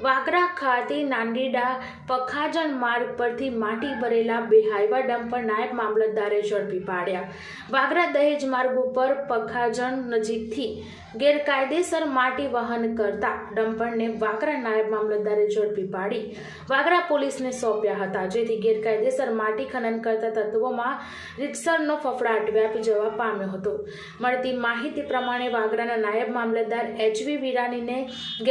વાગરા ખાતે નાંદીડા પખાજણ માર્ગ પરથી માટી ભરેલા બે હાઈવા ડમ્પર નાયબ મામલતદારે ઝડપી પાડ્યા. વાગરા દહેજ માર્ગ ઉપર પખાજણ નજીકથી ગેરકાયદેસર માટી વહન કરતા ડમ્પરને વાગરા નાયબ મામલતદારે ઝડપી પાડી. વાગરા પોલીસને સોંપ્યા હતા. જેથી ગેરકાયદેસર માટી ખનન કરતા તત્વોમાં રીતસરનો ફફડાટ વ્યાપી જવા પામ્યો હતો. મળતી માહિતી પ્રમાણે વાગરાના નાયબ મામલતદાર એચવી વિરાનીને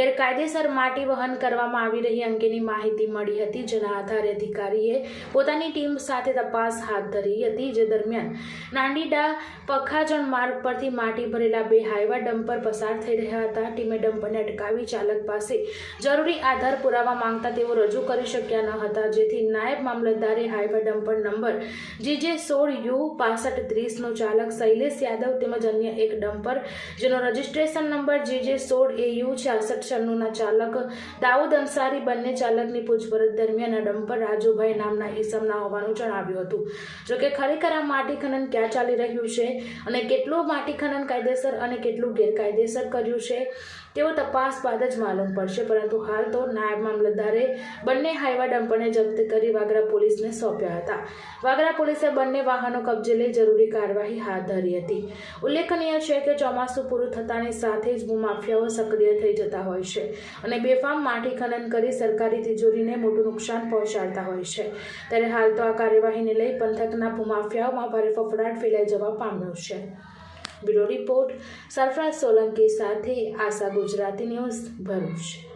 ગેરકાયદેસર માટી વહન કરવામાં આવી રહી અંગેની માહિતી મળી હતી, જેના આધારે અધિકારીએ પોતાની ટીમ સાથે તપાસ હાથ ધરી હતી, જે દરમિયાન નાંડીડા પખાજણ માર્ગ પરથી માટી ભરેલા બે હાઈવા ડમ્પર પસાર થઈ રહ્યા હતા. ટીમે ડમ્પરને અટકાવી ચાલક પાસે જરૂરી આધાર પુરાવા માંગતા તેઓ રજૂ કરી શક્યા ન હતા, જેથી નાયબ મામલતદારે હાઈવા ડમ્પર નંબર જીજે સોળ યુ પાસઠ ત્રીસનો ચાલક શૈલેષ યાદવ તેમજ અન્ય એક ડમ્પર, જેનો રજિસ્ટ્રેશન નંબર જીજે સોળ એ યુ છાસઠ છન્નુંના ચાલક દાઉદ અંસારી બંને ચાલકની પૂછપરછ દરમિયાન આ ડમ્પર રાજુભાઈ નામના ઈસમના હોવાનું જણાવ્યું હતું. જોકે ખરેખર આ માટી ખનન ક્યાં ચાલી રહ્યું છે અને કેટલું માટી ખનન કાયદેસર અને કેટલું ગેરકાયદેસર કર્યું છે? તેઓ તપાસ બાદ જ માલુમ પડશે, પરંતુ હાલ તો નાયબ મામલતદારે બંને હાઈવા ડમ્પરને જપ્ત કરી વાગરા પોલીસને સોંપ્યા હતા. વાગરા પોલીસે બંને વાહનો કબજે લઈ જરૂરી કાર્યવાહી હાથ ધરી હતી. ઉલ્લેખનીય છે કે ચોમાસું પૂરું થતાની સાથે જ ભૂમાફિયાઓ સક્રિય થઈ જતા હોય છે અને બેફામ માટી ખનન કરી સરકારી તિજોરીને મોટું નુકસાન પહોંચાડતા હોય છે. ત્યારે હાલ તો આ કાર્યવાહીને લઈ પંથકના ભૂમાફિયાઓમાં ભારે ફફડાટ ફેલાઈ જવા પામ્યો છે. બ્યુરો રિપોર્ટ સરફરાજ સોલંકી સાથે આશા ગુજરાતી ન્યૂઝ ભરૂચ.